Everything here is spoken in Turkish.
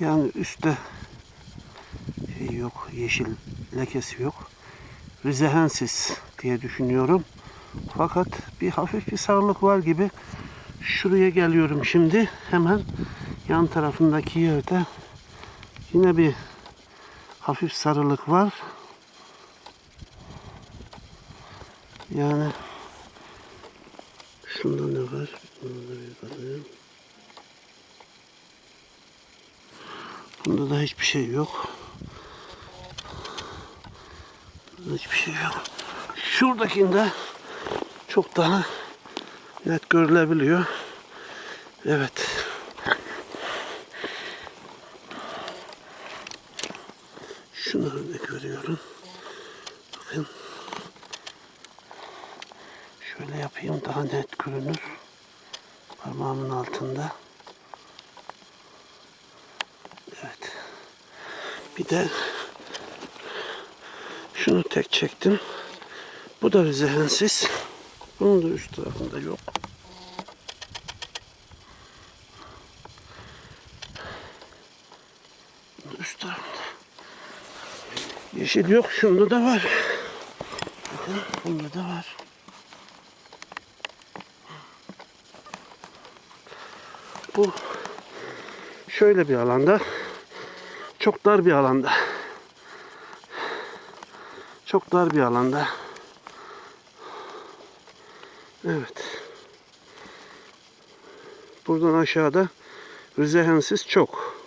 Yani üstte şey yok, yeşil lekesi yok. Rizehensis diye düşünüyorum. Fakat bir hafif bir sarılık var gibi. Şuraya geliyorum şimdi. Hemen yan tarafındaki yerde yine bir hafif sarılık var. Yani şunda ne var? Bunda bir bakayım. Bunda da hiçbir şey yok. Bunda hiçbir şey yok. Şuradakinde çok daha net görülebiliyor. Evet. Şunu örnek veriyorum. Bakın. Şöyle yapayım daha net görünür. Parmağımın altında. Bir de şunu tek çektim. Bu da zehensiz. Bunun da üst tarafında yok. Üst tarafında. Yeşil yok. Şunda da var. Bakın bunda da var. Bu şöyle bir alanda. Çok dar bir alanda. Çok dar bir alanda. Evet. Buradan aşağıda Rizehensiz çok.